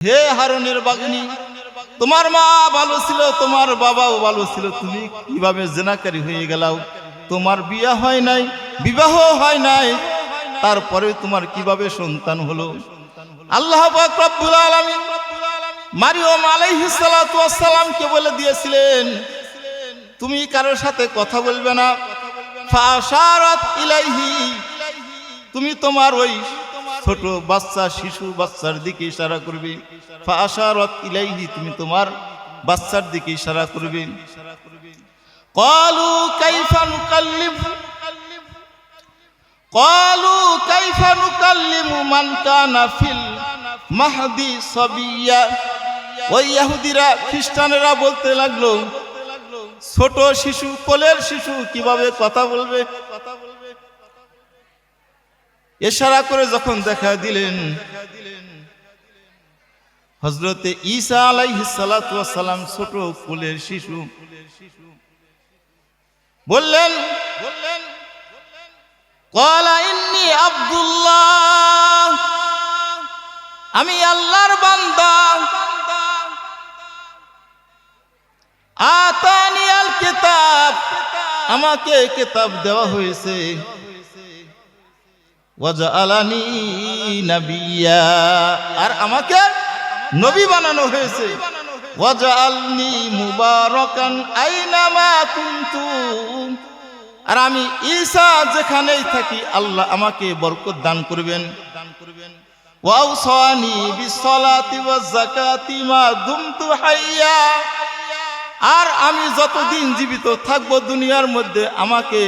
হে হারনের বাগনি, তোমার মা ভালো ছিল, তোমার বাবাও ভালো ছিল, তুমি কীভাবে জেনাকারী হয়ে গেলাও? তোমার বিয়া হয় নাই, বিবাহ হয় নাই, তারপরে তোমার কীভাবে সন্তান হলো? আল্লাহ রব্বুল মারিয়ম সালামকে বলে দিয়েছিলেন, তুমি কারোর সাথে কথা বলবে না। ইলাইহি, তুমি তোমার ওই ছোট বাচ্চা শিশু বাচ্চার দিকে ইশারা করবে ফাশারাত ইলাইহি তুমি তোমার বাচ্চার দিকে ইশারা করবে قالوا كيف نكلم قالوا كيف نكلم من كان في المهدي صبيا ওই ইহুদিরা খ্রিস্টানেরা বলতে লাগলো ছোট শিশু কোলের শিশু কিভাবে কথা বলবে কথা বলবে এশারা করে যখন দেখা দিলেন হজরতে ঈসা আলাইহিসালাম ছোট ফুলের শিশু। বললেন বললেন আব্দুল্লাহ, আমি আল্লাহর বান্দা। আতানি আল কিতাব, আমাকে কিতাব দেওয়া হয়েছে। আর আমাকে নবী বানানো হয়েছে। আইনামা আর আমি ঈসা যেখানেই থাকি, আল্লাহ আমাকে বরকত দান করবেন। দান করবেন দুমতু আর আমি যতদিন জীবিত থাকব দুনিয়ার মধ্যে আমাকে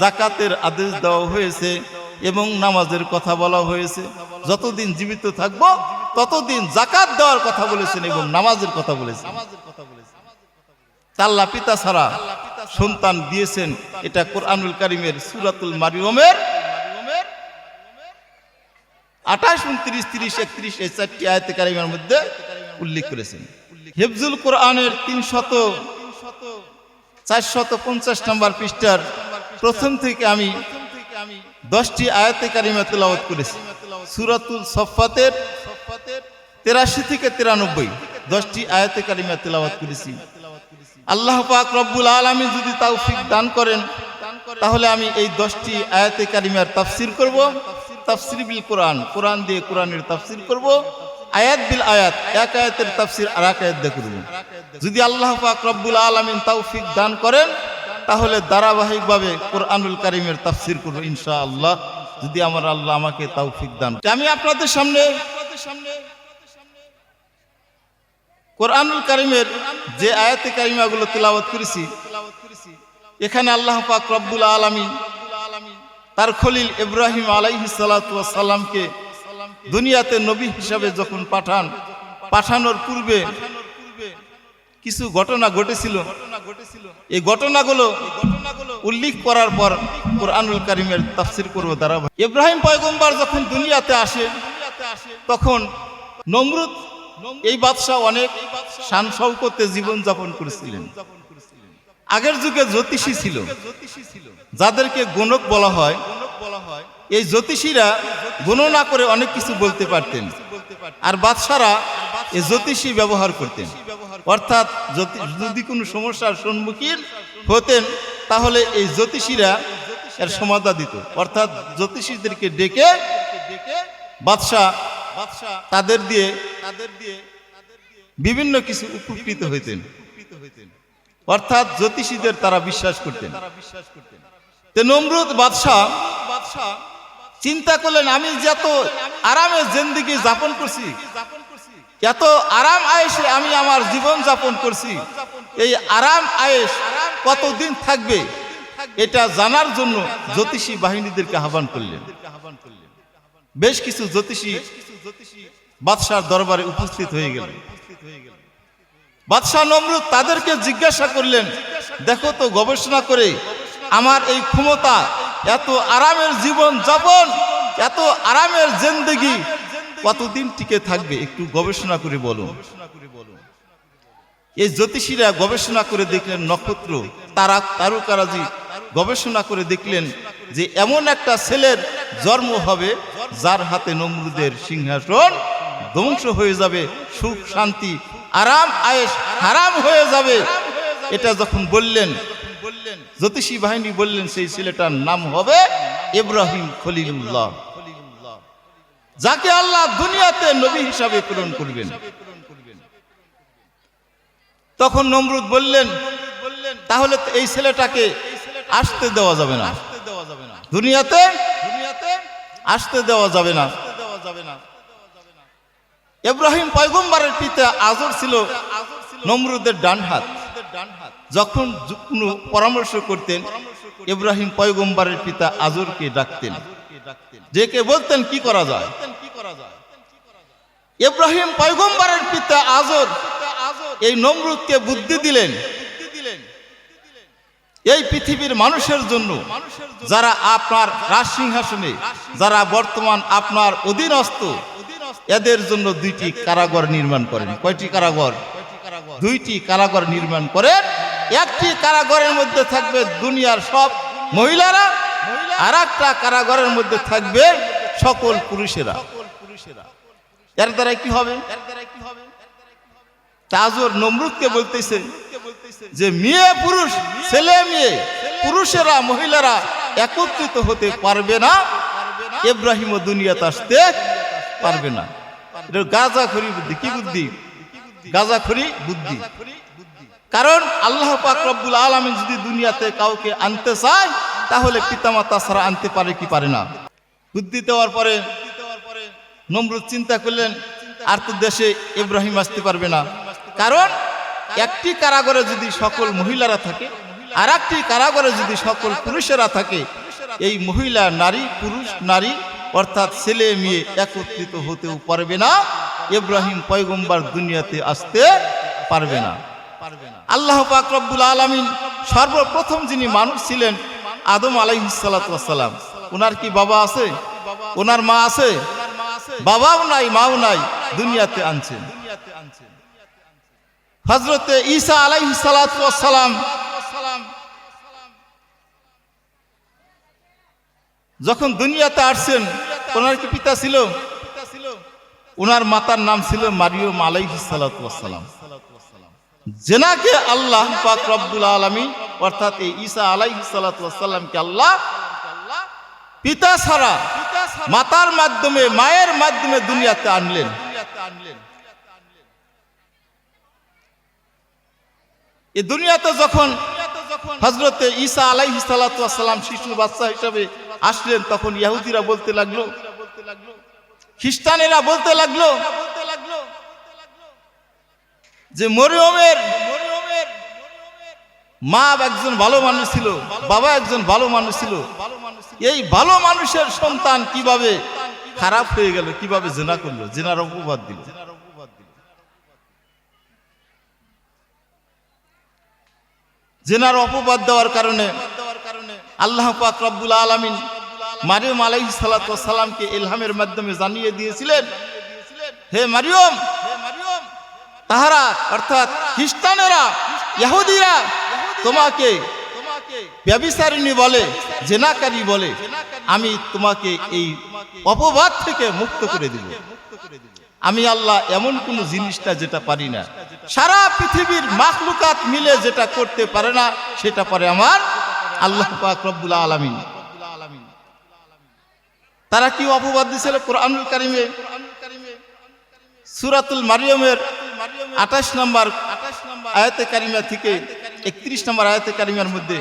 জাকাতের আদেশ দেওয়া হয়েছে। এবং নামাজের কথা বলা হয়েছে। যতদিন জীবিত থাকব, ততদিন জাকাত দেওয়ার কথা বলেছেন এবং নামাজের কথা বলেছেন। আল্লাহ পিতা ছাড়া সন্তান দিয়েছেন এটা কোরআনুল কারিমের সুরাতুল মারিয়মের। আঠাশ, উনত্রিশ, তিরিশ, একত্রিশ এই চারটি আয়তে কারিমের মধ্যে উল্লেখ করেছেন। হেফজুল কোরআনের তিন শত চারশত পঞ্চাশ নম্বর পৃষ্ঠার প্রথম থেকে আমি দশটি আয়াতে কারিমা তেলাওয়াত করেছি। সুরাতুল সফাতের তেরাশি থেকে তিরানব্বই দশটি আয়াতে কারিমা তেলাওয়াত করেছি। আল্লাহ পাক রব্বুল আলমী যদি তৌফিক দান করেন, তাহলে আমি এই দশটি আয়াতে কারিমার তাফসির করব। তাফসির বিল কোরআন কোরআন দিয়ে কোরআনের তাফসির করব। আয়াত বিল আয়াত, এক আয়াতের তাফসির আর এক আয়াত দিয়ে করব। যদি আল্লাহ পাক রব্বুল আলমিন তৌফিক দান করেন তাহলে ধারাবাহিকভাবে কোরআনুল কারিমের তাফসির করব ইনশা আল্লাহ যদি আমার আল্লাহ আমাকে তৌফিক দান। আমি আপনাদের সামনে কোরআনুল কারিমের যে আয়াতে কারিমাগুলো তেলাওয়াত করেছি, এখানে আল্লাহ পাক রব্বুল আলমিন তার খলিল ইব্রাহিম আলাইহি সালামকে দুনিয়াতে নবী হিসাবে যখন পাঠান, পাঠানোর পূর্বে কিছু ঘটনা ঘটেছিল। এই ঘটনাগুলো উল্লেখ করার পর কোরআনুল কারিমের তাফসির করব দ্বারা ইব্রাহিম পয়গম্বর যখন দুনিয়াতে আসে তখন নমরুদ এই বাদশাহ অনেক শান শৌকতে জীবন যাপন করেছিলেন। আগের যুগে জ্যোতিষী ছিল। যাদেরকে গণক বলা হয় এই জ্যোতিষীরা গণনা করে অনেক কিছু বলতে পারতেন। আর বাদশারা এই জ্যোতিষী ব্যবহার করতেন। অর্থাৎ যদি কোনো সমস্যার সম্মুখীন হতেন তাহলে এই জ্যোতিষীরা এর সমাধা দিত। অর্থাৎ জ্যোতিষীদেরকে ডেকে বাদশাহ তাদের দিয়ে তাদের দিয়ে বিভিন্ন কিছু উপকৃত হইতেন। অর্থাৎ জ্যোতিষীদের তারা বিশ্বাস করতেন। তারা বিশ্বাস তে নমরুদ বাদশাহ বাদশাহ চিন্তা করলেন আমি যত আরামে জিন্দিগি যাপন করছি এত আরাম আয়েসে আমি আমার জীবন যাপন করছি। এই আরাম আয়েস কতদিন থাকবে এটা জানার জন্য জ্যোতিষী বাহিনীদেরকে আহ্বান করলেন। বেশ কিছু জ্যোতিষী বাদশার দরবারে উপস্থিত হয়ে গেল বাদশাহ নমরুদ তাদেরকে জিজ্ঞাসা করলেন, দেখো তো গবেষণা করে আমার এই ক্ষমতা, এত আরামের জীবন যাপন, এত আরামের জিন্দগি কতদিন টিকে থাকবে একটু গবেষণা করে বলো এই জ্যোতিষীরা গবেষণা করে দেখলেন নক্ষত্র, তারা তারকারাজি গবেষণা করে দেখলেন যে এমন একটা ছেলের জন্ম হবে যার হাতে নমরুদের সিংহাসন ধ্বংস হয়ে যাবে, সুখ, শান্তি, আরাম আয়েস হারাম হয়ে যাবে। এটা যখন বললেন বললেন, জ্যোতিষী বাহিনী বললেন, সেই ছেলেটার নাম হবে ইব্রাহিম খলিলুল্লাহ। যাকে আল্লাহ দুনিয়াতে নবী হিসাবে প্রেরণ করবেন। তখন নমরুদ বললেন, তাহলে এই ছেলেটাকে আসতে দেওয়া যাবে না। দুনিয়াতে আসতে দেওয়া যাবে না। ইব্রাহিম পয়গম্বরের পিতা আজর ছিল নমরুদের ডান হাত। যখন পরামর্শ করতেন ইব্রাহিম পয়গম্বরের পিতা আজরকে ডাকতেন। যে কে বলতেন, কি করা যায়? ইব্রাহিম পয়গম্বরের পিতা আজর এই নমরুদকে বুদ্ধি দিলেন। এই পৃথিবীর মানুষের জন্য যারা আপনার রাজ সিংহাসনে যারা বর্তমান আপনার অধীনস্থ, এদের জন্য দুইটি কারাগর নির্মাণ করেন। কয়টি কারাগর? দুইটি কারাগর নির্মাণ করেন। একটি কারাগরের মধ্যে থাকবে দুনিয়ার সব মহিলারা আর একটা কারাগরের মধ্যে থাকবে সকল পুরুষেরা। এর দ্বারা কি হবে? তাজর নমরুদকে বলতেছে যে, মেয়ে পুরুষ, ছেলে মেয়ে, পুরুষেরা, মহিলারা একত্রিত হতে পারবে না। ইব্রাহিম দুনিয়াতে আসতে পারবে না। এটা গাজাখড়ি বুদ্ধি। কি বুদ্ধি? গাজাখড়ি বুদ্ধি। কারণ আল্লাহ পাক রব্বুল আলমিন যদি দুনিয়াতে কাউকে আনতে চায় তাহলে পিতামাতা ছাড়া আনতে পারে কি পারে না? বুদ্ধি দেওয়ার পরে নমরুদ চিন্তা করলেন, আর তো দেশে ইব্রাহিম আসতে পারবে না। কারণ একটি কারাগরে যদি সকল মহিলারা থাকে আর একটি কারাগরে যদি সকল পুরুষেরা থাকে, এই মহিলা নারী, পুরুষ নারী, অর্থাৎ ছেলে মেয়ে একত্রিত হতেও পারবে না, ইব্রাহিম পয়গম্বার দুনিয়াতে আসতে পারবে না। আল্লাহ পাক রব্বুল আলমিন সর্বপ্রথম যিনি মানুষ ছিলেন আদম আলাইহিসালাম ওনার কি বাবা আছে? ওনার মা আছে? বাবাও নাই, মাও নাই, দুনিয়াতে আনছেন হজরতে ঈসা আলাইহিসালাম যখন দুনিয়াতে আসছেন, ওনার কি পিতা ছিল? ওনার মাতার নাম ছিল মারিয়ম আলাইহিসালাম জেনাকে আল্লাহ পাক রব্বুল আলমী অর্থাৎ এই ঈসা আলাইহিসালামকে আল্লাহ পিতা ছাড়া মাতার মাধ্যমে, মায়ের মাধ্যমে দুনিয়াতে আনলেন। এই দুনিয়াতে যখন হজরতে ঈসা আলাইহি সালাম শিশু বাচ্চা হিসাবে আসলেন, তখন ইহুদিরা বলতে লাগল, খ্রিস্টানেরা বলতে লাগল যে মরিয়মের মা একজন ভালো মানুষ ছিল, বাবা একজন ভালো মানুষ ছিল। এই ভালো মানুষের সন্তান কীভাবে খারাপ হয়ে গেল, কীভাবে জেনা করল? জেনার অপবাদ দিল। জেনার অপবাদ দেওয়ার কারণে আল্লাহ পাক রব্বুল আলমিন মারিয়ম আলাইহি সালামকে ইলহামের মাধ্যমে জানিয়ে দিয়েছিলেন, হে মারিয়ম, তাহারা অর্থাৎ খ্রিস্টানেরা ইহুদিরা তোমাকে ব্যবিচারিণী বলে, জেনাকারী বলে, আমি তোমাকে এই অপবাদ থেকে মুক্ত করে দিব। আমি আল্লাহ এমন কোন জিনিসটা যেটা পারি না। সারা পৃথিবীর মাখলুকাত মিলে যেটা করতে পারে না, সেটা পারে আমার আল্লাহ পাক আলামিন। তারা কি অপবাদ দিছিল কোরআনুল কারিমে? সুরাতুল মারিয়মের আঠাশ নম্বর আয়াতে কারিমা থেকে একত্রিশ নম্বর আয়াতে কারিমার মধ্যে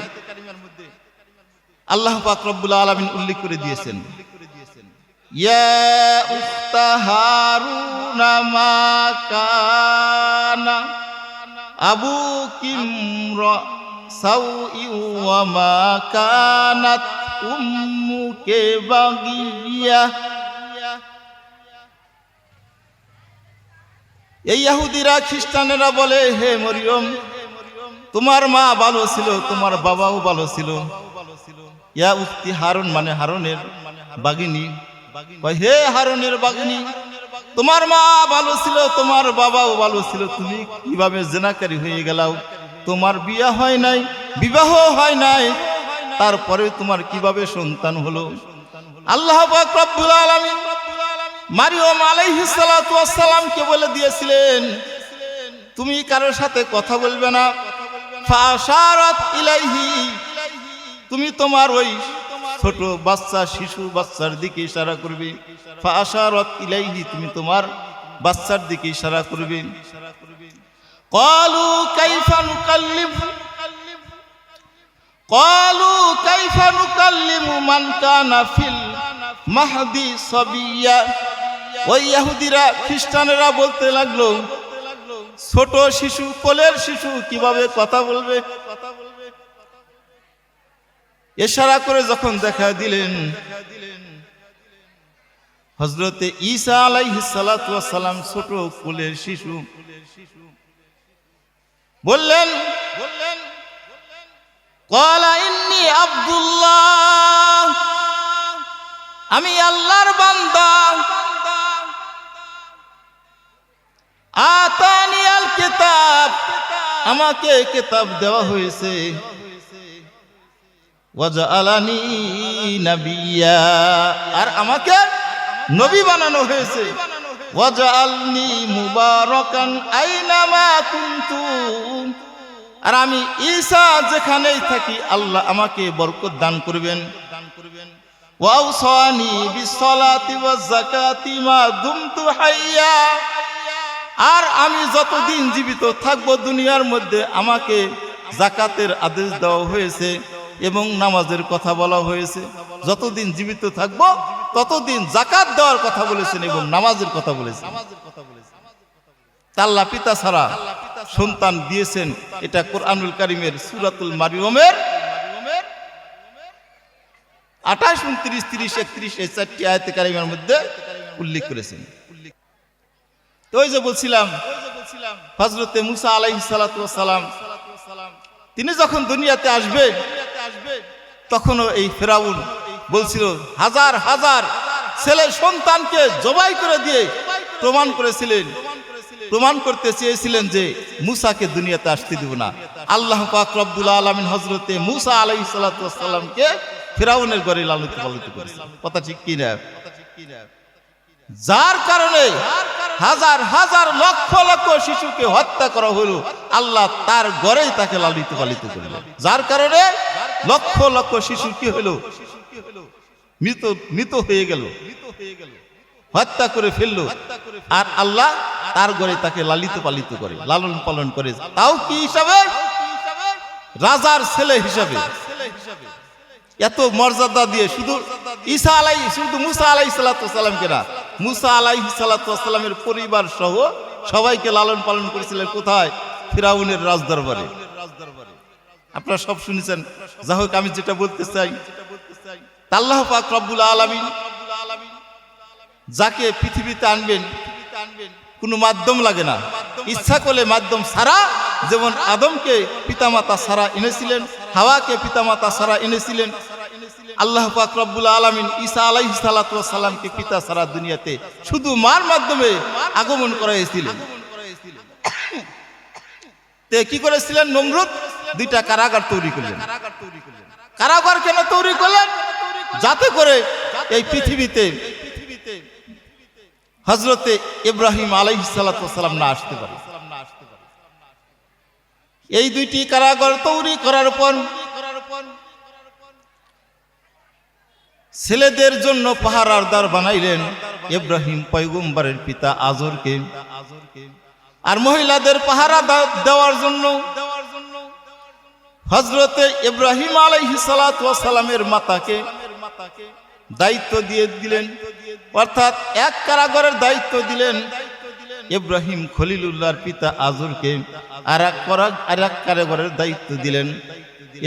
আল্লাহ পাক রব্বুল আলামিন উল্লেখ করে দিয়েছেন। ওয়া মা কানাত উম্মুকে বাগিয়া। এই ইহুদিরা খ্রিস্টানেরা বলে, হে মরিয়ম তোমার মা ভালো ছিল, তোমার বাবাও ভালো ছিল। ইয়া উক্তি হারুন মানে হারুনের বাগিনী। হে হারুনের বাগিনী, তোমার মা ভালো ছিল, তোমার বাবাও ভালো ছিল, তুমি কীভাবে জেনাকারী হয়ে গেলাও? তোমার বিয়া হয় নাই, বিবাহ হয় নাই, তারপরে তোমার কীভাবে সন্তান হলো? আল্লাহ রব্বুল আলামিন মারিয়ম আলাইহিসালামকে বলে দিয়েছিলেন, তুমি কারোর সাথে কথা বলবে না ইলাইহি তুমি তোমার ওই ছোট বাচ্চা শিশু বাচ্চার দিকে ইশারা করবে ফাশারাত ইলাইহি তুমি তোমার বাচ্চার দিকে ইশারা করবে قالوا كيف نكلم قالوا كيف نكلم من كان في المهد صبيا ওই ইহুদিরা খ্রিস্টানেরা বলতে লাগলো ছোট শিশু, কোলের শিশু কীভাবে কথা বলবে? কথা বলবে এশারা করে যখন দেখা দিলেন হজরতে ঈসা আলাইহিস সালাতু ওয়াস সালাম ছোট কোলের শিশু। বললেন বললেন আব্দুল্লাহ, আমি আল্লাহর বান্দা। আতানি আল কিতাব। আমাকে কিতাব দেওয়া হয়েছে। ওয়াজআলানি নাবিয়্যা আর আমাকে নবী বানানো হয়েছে। ওয়াজআলনি মুবারাকান আইনামা কুনতু। আর আমি ঈসা যেখানেই থাকি, আল্লাহ আমাকে বরকত দান করবেন। দান করবেন ওয়াউসানি বিসসালাতি ওয়াজ যাকাতি মা দুমতু হাইয়া। আর আমি যতদিন জীবিত থাকব দুনিয়ার মধ্যে আমাকে জাকাতের আদেশ দেওয়া হয়েছে এবং নামাজের কথা বলা হয়েছে। যতদিন জীবিত থাকব, ততদিন জাকাত দেওয়ার কথা বলেছেন এবং নামাজের কথা বলেছেন। আল্লাহ পিতা ছাড়া সন্তান দিয়েছেন এটা কোরআনুল কারিমের সুরাতুল মারিয়মের আঠাশ, উনত্রিশ, তিরিশ, একত্রিশ এই চারটি আয়তে কারিমের মধ্যে উল্লেখ করেছেন। তো ওই যে বলছিলাম হজরতে মুসা আলাইহিস সালাম, তিনি যখন দুনিয়াতে আসবে, তখনও এই ফেরাউন বলছিল, হাজার হাজার ছেলে সন্তানকে জবাই করে দিয়ে প্রমাণ করেছিলেন। প্রমাণ করতে চেয়েছিলেন যে মুসাকে দুনিয়াতে আসতে দিব না। আল্লাহ পাক রব্বুল আলমিন হজরতে মুসা আলাই সালাতামকে ফেরাউনের ঘরে লালিত পালিত করেছে কথা ঠিক কি না যার কারণে হাজার হাজার লক্ষ লক্ষ শিশুকে হত্যা করা হলো, আল্লাহ তার ঘরেই তাকে লালিত পালিত করলেন যার কারণে লক্ষ লক্ষ শিশু কি হলো? মৃত মৃত হয়ে গেল। হত্যা করে ফেলল। আর আল্লাহ তার ঘরে তাকে লালিত পালিত করে, লালন পালন করে। তাও কি হিসাবে? রাজার ছেলে হিসাবে। এত মর্যাদা দিয়ে শুধু ঈসা আলাই, শুধু মুসা আলাই সালাতামকে না? মুসা আলাই সালাতামের পরিবার সহ সবাইকে লালন পালন করেছিলেন কোথায়? ফিরাউনের রাজদরবারে। আপনারা সব শুনেছেন। যা হোক, আমি যেটা বলতে চাই, আল্লাহ পাক রব্বুল আলমিন যাকে পৃথিবীতে আনবেন, কোনো মাধ্যম লাগে না। ইচ্ছা করলে মাধ্যম সারা যেমন আদমকে পিতামাতা সারা এনেছিলেন, হাওয়াকে পিতামাতা সারা এনেছিলেন, আল্লাহ পাক আলমিন ঈসা আলাইহি সালাতামকে পিতা সারা দুনিয়াতে শুধু মার মাধ্যমে আগমন করাইছিলেন। তে কি করেছিলেন? নমরুদ দুইটা কারাগার তৈরি করলেন। কারাগার কেন তৈরি করলেন? যাতে করে এই পৃথিবীতে হজরতে ইব্রাহিম আলাই সালাম না আসতে পারে। এই দুইটি কারাগার তৈরি করার পর ছেলেদের জন্য পাহারার দ্বার বানাইলেন ইব্রাহিম পয়গম্বরের পিতা আজরকে। আর মহিলাদের পাহারা দেওয়ার জন্য হজরতে ইব্রাহিম আলাইহি সালামের মাতাকে দায়িত্ব দিয়ে দিলেন। অর্থাৎ এক কারাগরের দায়িত্ব দিলেন ইব্রাহিম খলিলুল্লাহর পিতা আজুরকে আর এক আর এক কারাগরের দায়িত্ব দিলেন।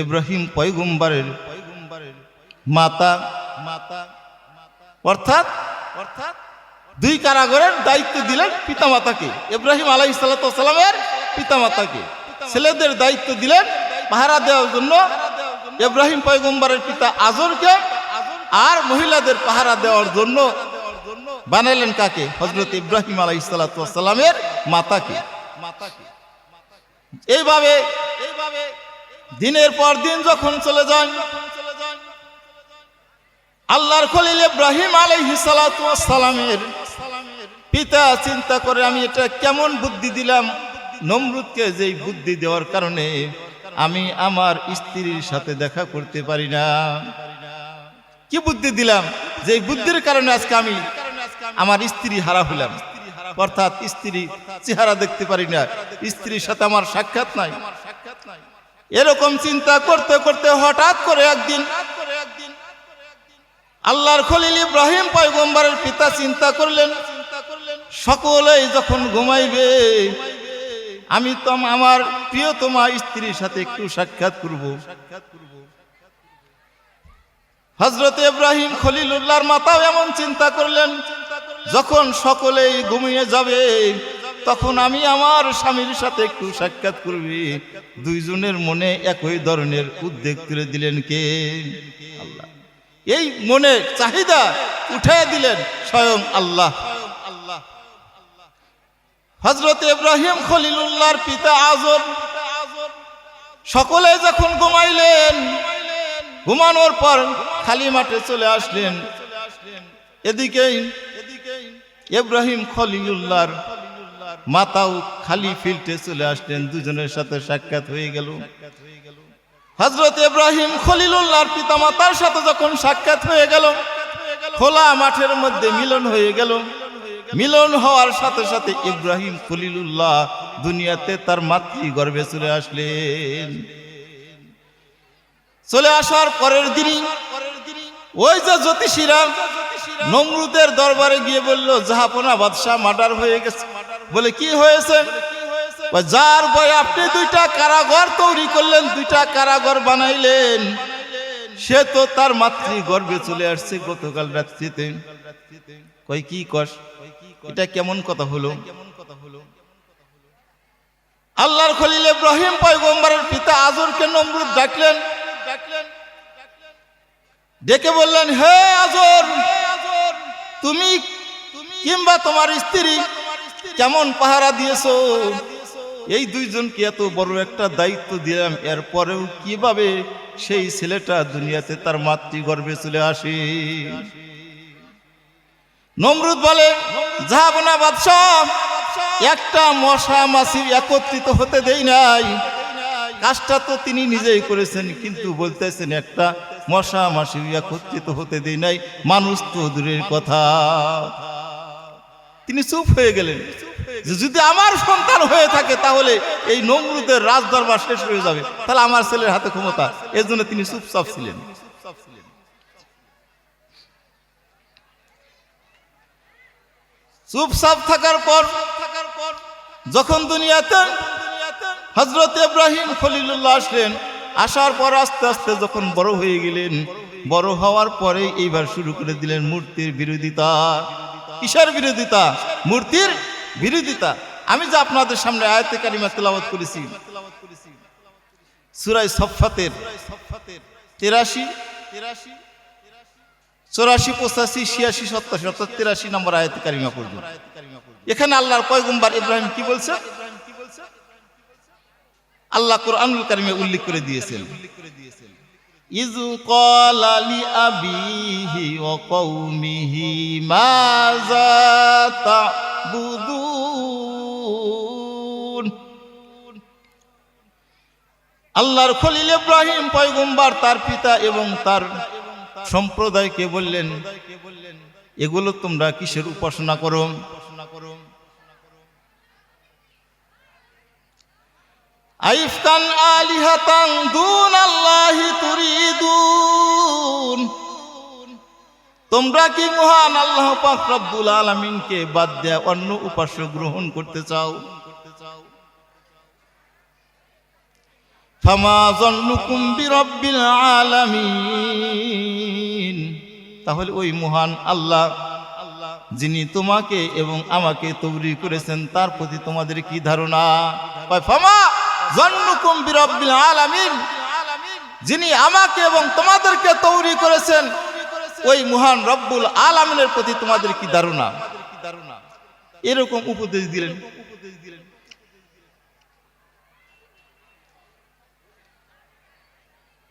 ইব্রাহিম পয়গম্বরের মাতা। মাতা অর্থাৎ অর্থাৎ দুই কারাগরের দায়িত্ব দিলেন পিতামাতাকে। ইব্রাহিম আলাই সালামের পিতামাতাকে। ছেলেদের দায়িত্ব দিলেন পাহারা দেওয়ার জন্য। ইব্রাহিম পয়গম্বরের পিতা আজরকে আর মহিলাদের পাহারা দেওয়ার জন্য বানাইলেন কাকে? হজরত ইব্রাহিম আলাই সালামের মাতাকে। এইভাবে এইভাবে দিনের পর দিন যখন চলে যান, আল্লাহর খলিল ইব্রাহিম আলাইহি সালামের পিতা চিন্তা করে, আমি এটা কেমন বুদ্ধি দিলাম? নমরুদকে যেই বুদ্ধি দেওয়ার কারণে আমি আমার স্ত্রীর সাথে দেখা করতে পারি না। কি বুদ্ধি দিলাম? যে বুদ্ধির কারণে আজকে আমি আমার স্ত্রী হারা হলাম অর্থাৎ স্ত্রী চেহারা দেখতে পারি না। স্ত্রীর সাথে আমার সাক্ষাৎ নাই। এরকম চিন্তা করতে করতে হঠাৎ করে একদিন আল্লাহর খলিল ইব্রাহিম পয়গম্বরের পিতা চিন্তা করলেন, সকলেই যখন ঘুমাইবে, আমি তো আমার প্রিয়তমা স্ত্রীর সাথে একটু সাক্ষাৎ করব। হজরত ইব্রাহিম খলিলুল্লাহর মাতাও এমন চিন্তা করলেন যখন সকলেই ঘুমিয়ে যাবে, তখন আমি আমার স্বামীর সাথে একটু সাক্ষাৎ করবি। দুইজনের মনে একই ধরনের উদ্বেগ তুলে দিলেন কে? আল্লাহ। এই মনে চাহিদা উঠাই দিলেন স্বয়ং আল্লাহ। হজরত ইব্রাহিম খলিলুল্লাহর পিতা আজর সকলে যখন ঘুমাইলেন, ঘুমানোর পর খালি মাঠে চলে আসলেন। এদিকেই ইব্রাহিম খলিলুল্লাহর মাতাও খালি ফিল্ডে চলে আসলেন, দুজনের সাথে সাক্ষাৎ হয়ে গেল। হজরত ইব্রাহিম খলিলুল্লাহর পিতা মাতার সাথে যখন সাক্ষাৎ হয়ে গেল, খোলা মাঠের মধ্যে মিলন হয়ে গেল। মিলন হওয়ার সাথে সাথে ইব্রাহিম খলিলুল্লাহ দুনিয়াতে তার মাতৃ গর্ভে চলে আসলেন। চলে আসার পরের দিনই ওই যে জ্যোতিষীরা নমরুদের দরবারে গিয়ে বলল জাহাপনা বাদশাহ মার্ডার হয়ে গেছে। বলে কি হয়েছে? যার বয় আপনি দুইটা কারাগর তৈরি করলেন দুইটা কারাগর বানাইলেন। সে তো তার মাতৃ গর্ভে চলে আসছে গতকাল রাত্রিতে। কই কি কস? এটা কেমন কথা হলো? আল্লাহর খলিল ইব্রাহিম পয়গম্বরের পিতা আজরকে নমরুদ ডাকলেন। ডেকে বললেন হে আজর তুমি কিংবা তোমার স্ত্রী কেমন পাহারা দিয়েছ? এই দুইজনকে এত বড় একটা দায়িত্ব দিলাম, এরপরেও কীভাবে সেই ছেলেটা দুনিয়াতে তার মাতৃগর্ভে চলে আসে? নমরুদ বলে জাহাবনা বাদশাহ, একটা মশা মাছি একত্রিত হতে দেই নাই। কাজটা তো তিনি নিজেই করেছেন, কিন্তু বলতেছেন একটা মশা মাছি একত্রিত হতে দেই নাই, মানুষ তো দূরের কথা। তিনি চুপ হয়ে গেলেন। যদি আমার সন্তান হয়ে থাকে, তাহলে এই নমরুদের রাজদরবার শেষ হয়ে যাবে। তাহলে আমার ছেলের হাতে ক্ষমতা। এর জন্য তিনি চুপচাপ ছিলেন। চুপচাপ থাকার পর, যখন দুনিয়াতে হজরত ইব্রাহিম খলিলুল্লাহ আসলেন আসার পর আস্তে আস্তে যখন বড় হয়ে গেলেন, বড় হওয়ার পরে এইবার শুরু করে দিলেন মূর্তির বিরোধিতা। কিসের বিরোধিতা? মূর্তির বিরোধিতা। আমি যে আপনাদের সামনে আয়তে কারিমা তেলাওয়াত করেছি। সুরাই সফাতের তেরাশি তেরাশি, চৌরাশি, পঁচাশি, ছিয়াশি, সত্তর সত্তর, তিরাশি নম্বর আয়াত কারিমা পড়বে। এখানে আল্লাহর পয়গম্বর ইব্রাহিম কি বলছে? আল্লাহ কোরআনুল কারিমে উল্লেখ করে দিয়েছেন। ইজু ক্বালা লি আবিহি ওয়া কওমিহি মাযা আল্লাহর খলিল ইব্রাহিম পয়গম্বর তার পিতা এবং তার সম্প্রদায়কে বললেন, এগুলো তোমরা কিসের উপাসনা করো? আইফকান আলিহাতাং দুন আল্লাহি তুরিদুন। তোমরা কি মহান আল্লাহ পাক রব্বুল আলামিনকে বাদ দেয়া অন্য উপাস্য গ্রহণ করতে চাও? ফামা জন্নুকুম আলামিন। তাহলে ওই মহান আল্লাহ যিনি তোমাকে এবং আমাকে তৈরি করেছেন, তার প্রতি তোমাদের কি ধারণা? ফামা যিনি আমাকে এবং তোমাদেরকে তৈরি করেছেন, ওই মহান রব্বুল আলামিনের প্রতি তোমাদের কি ধারণা এরকম উপদেশ দিলেন।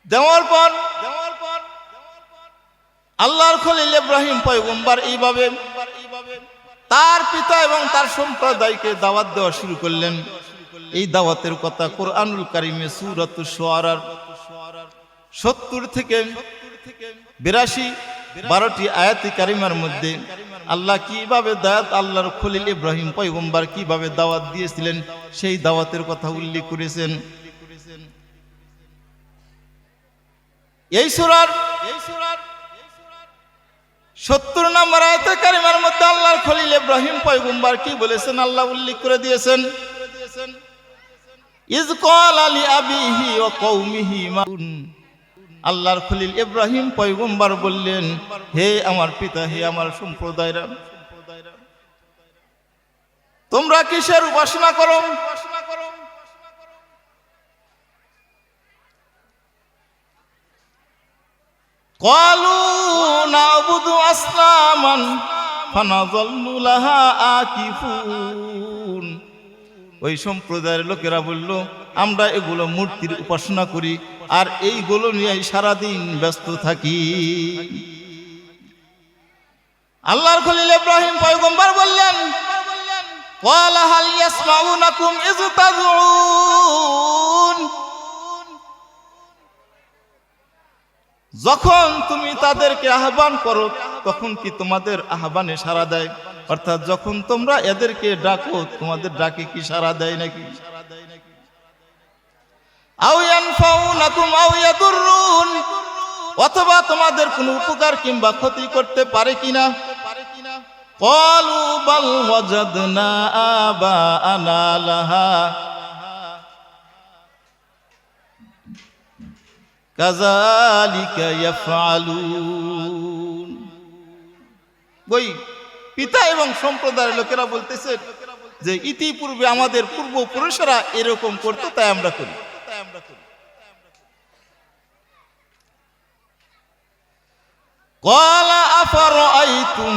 দেওয়ার পর আল্লাহর খলিল ইব্রাহিম পয়গম্বর এইভাবে তার পিতা এবং তার সম্প্রদায়কে দাওয়াত দেওয়া শুরু করলেন। এই দাওয়াতের কথা কোরআনুল কারিমে সুরত সোয়ারার সত্তর থেকে বিরাশি, বারোটি আয়াতি কারিমার মধ্যে আল্লাহ কীভাবে দায়াত আল্লাহর খলিল ইব্রাহিম পয়গম্বার কীভাবে দাওয়াত দিয়েছিলেন, সেই দাওয়াতের কথা উল্লেখ করেছেন। এই সুরার সত্তর নম্বর আয়তে কারিমার মধ্যে আল্লাহর খলিল ইব্রাহিম পয়গম্বার কি বলেছেন? আল্লাহ উল্লেখ করে দিয়েছেন ইজ কল আলী আবিহি ও কৌমিহি মাউন আল্লাহর খলিল ইব্রাহিম পয়গম্বার বললেন, হে আমার পিতা, হে আমার সম্প্রদায়রা, তোমরা কিসের উপাসনা করো? কলু নাবুদু আসলামান ফানাযাল্লু লাহা আকিফুন। ওই সম্প্রদায়ের লোকেরা বলল, আমরা এগুলো মূর্তির উপাসনা করি আর এইগুলো নিয়ে সারাদিন ব্যস্ত থাকি। আল্লাহর খলিল ইব্রাহিম পয়গম্বর বললেন যখন তুমি তাদেরকে আহ্বান করো, তখন কি তোমাদের আহ্বানে সারা দেয়? অর্থাৎ যখন তোমরা এদেরকে ডাকো, তোমাদের ডাকে কি সারা দেয় নাকি? অথবা তোমাদের কোনো উপকার কিংবা ক্ষতি করতে পারে কিনা? কাজালিকা ইয়াফআলুন। পিতা এবং সম্প্রদায়ের লোকেরা বলতেছে যে ইতিপূর্বে আমাদের পূর্বপুরুষেরা এরকম করতো তাই আমরা করি قال أفرأيتم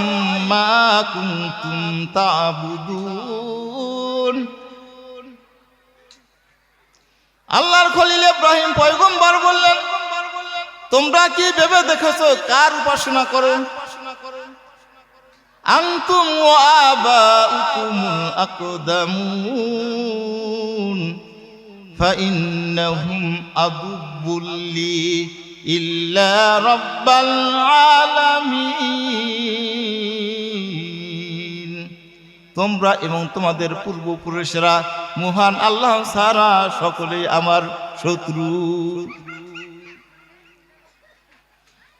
ما كنتم تعبدون আল্লাহর খলিল ইব্রাহিম পয়গম্বর বললেন তোমরা কি ভেবে দেখেছো কার উপাসনা করো আনতুম ওয়া আবাউকুমুল আকদামুন فإنهم أضب لي إلا رب العالمين তোমরা এবং তোমাদের পূর্বপুরুষরা মহান আল্লাহ সারা সকলেই আমার শত্রু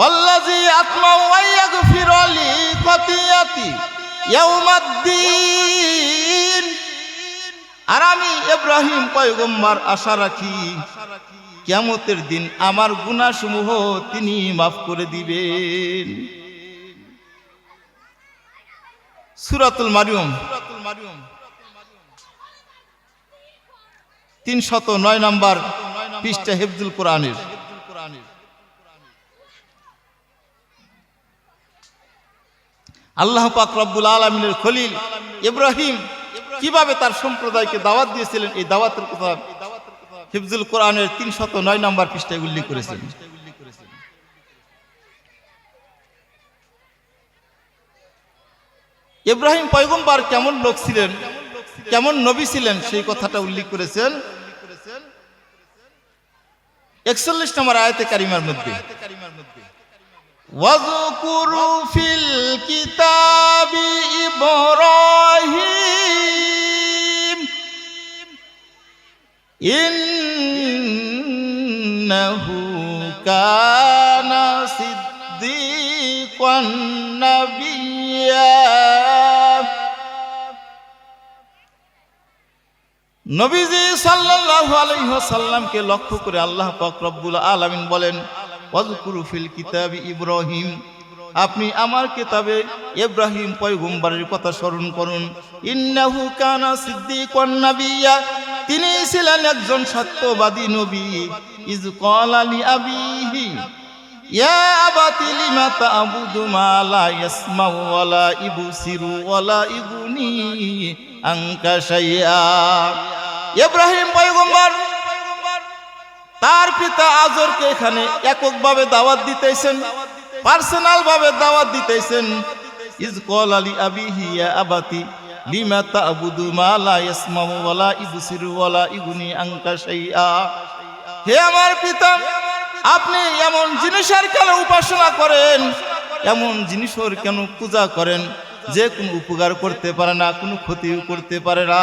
ওয়াল্লাযী আতমাউ আইয়াগফির লি খতিয়াতি ইয়াউমাদ্দিন আর আমি ইব্রাহিম পয়গম্বর আশা রাখি, কিয়ামতের দিন আমার গুনাহসমূহ তিনি মাফ করে দিবেন। সুরাতুল মারিয়ম তিন শত নয় নম্বর পৃষ্ঠা হেফজুল কোরআনের। আল্লাহ পাক রব্বুল আলমিনের খলিল ইব্রাহিম কীভাবে তার সম্প্রদায়কে দাওয়াত দিয়েছিলেন? এই দাওয়াতের কথা হিফজুল কোরআনের তিন শত নয় নম্বর পৃষ্ঠায় উল্লেখ করেছেন। ইব্রাহিম পয়গম্বর কেমন লোক ছিলেন? কেমন নবী ছিলেন? সেই কথাটা উল্লেখ করেছেন। একচল্লিশ নম্বর আয়তে কারিমার মধ্যে। واذكروا في الكتاب إبراهيم ইন্নাহু কানা সিদ্দিকান নাবিয়্যা নবীজি সাল্লাল্লাহু আলাইহি ওয়াসাল্লামকে লক্ষ্য করে আল্লাহ পাক রব্বুল আলামিন বলেন ওয়াজকুরু ফিল কিতাবি ইব্রাহিম। আপনি আমার কিতাবে ইব্রাহিম পয়গম্বরের কথা স্মরণ করুন। ইন্নাহু কানা সিদ্দিকান তিনি ছিলেন একজন সত্যবাদী নবী। ইজ ক্বালা লি আবিহি, ইয়া ইগুনি ইব্রাহিম পয়গম্বর তার পিতা আজরকে এখানে এককভাবে দাওয়াত দিতেছেন পার্সোনাল ভাবে দাওয়াত দিতেছেন। ইজ কল আলী আবিহি ইয়া আবাতি, লিমা তা'বুদু মা লা ইয়াসমাউ ওয়া লা ইবসিরু ওয়া লা ইগুনি আনকা শাইআ। হে আমার পিতা, আপনি এমন জিনিসের কেন উপাসনা করেন? এমন জিনিসের কেন পূজা করেন? যে কোনো উপকার করতে পারে না, কোনো ক্ষতিও করতে পারে না।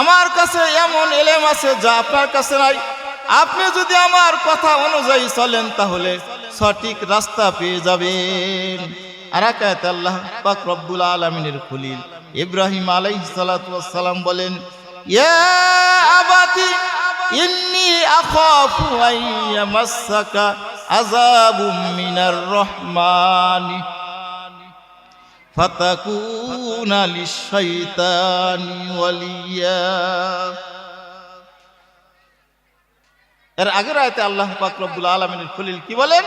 আমার কাছে এমন এলেম আছে যা আপনার কাছে নাই। আপনি যদি আমার কথা অনুযায়ী চলেন তাহলে সঠিক রাস্তা পেয়ে যাবেন। আর একাত আল্লাহ পাক রব্বুল আলমিনের খলিল। ইব্রাহিম আলাইহিস সালাম বলেন আবাতি, ইন্নি আখাফু আইয়ামাসসাকা আযাবুম মিনার রহমানি। ফাতাকুনা লিশাইতানি ওয়ালিয়া। এর আগের আয়তে আল্লাহ পাক রব্বুল খলিল কি বলেন?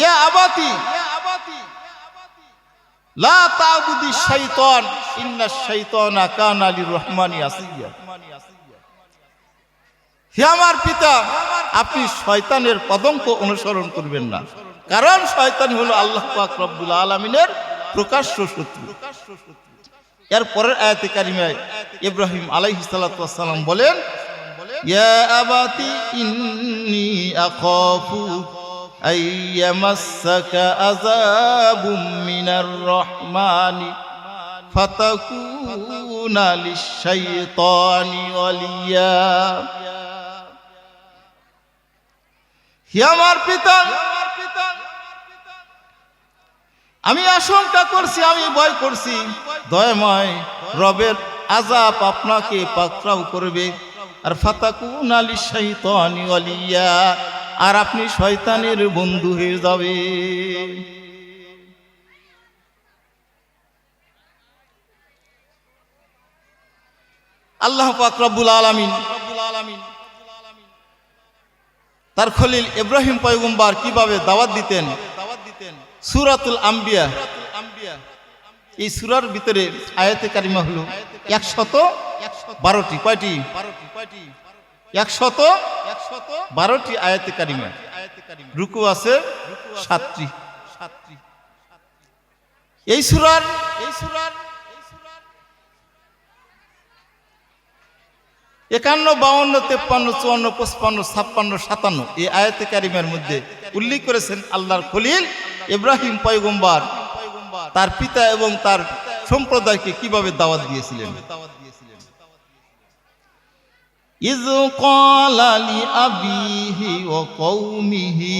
ইয়া আবাতি, লা তাবুদি শাইতান, ইন্না শাইতানা কানা লিররহমানি আসিয়া। হে আমার পিতা, আপনি শয়তানের পদঙ্ক অনুসরণ করবেন না। কারণ শয়তান হলো আল্লাহ পাক রব্বুল আলামিনের প্রকাশ্য শত্রু। এর পরের আয়াতে কারিমায় ইব্রাহিম ওয়াস সালাম বলেন, ইয়া আবাতি ইন্নী মিনার ওয়ালিয়া। আমার পিতা আমি আশঙ্কা করছি, আমি ভয় করছি। দয়াময় রবের আজাব আপনাকে পাকড়াও করবে। আর ফাতাকুন আলী শৈতানি অলিয়া আর আপনি শয়তানের বন্ধু হয়ে যাবে। আল্লাহ পাক রব্বুল আলামিন তার খলিল ইব্রাহিম পয়গম্বার কীভাবে দাওয়াত দিতেন? সুরাতুল আম্বিয়া। এই সুরার ভিতরে আয়াতে কারিমা হলো একশত বারোটি। কয়টি? একশত বারোটি আয়াতে কারিমা। রুকু আছে সাতটি। এই সুরার এই সুরার একান্ন, বাউন্ন, তেপ্পান্ন, চুয়ান্ন, পঁচপান্ন, ছাপ্পান্ন, সাতান্ন এই আয়াতে কারিমের মধ্যে উল্লেখ করেছেন আল্লাহর খলিল ইব্রাহিম পয়গম্বার। তার পিতা এবং তার সম্প্রদায়কে কীভাবে দাওয়াত দিয়েছিলেন? ক্বালা লি আবিহি ওয়া কওমিহি,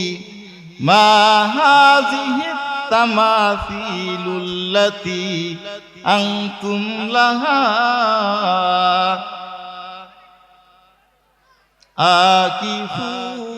মা হাযিহি তামাসিলুল্লাতী আনতুম লাহা আকিফুন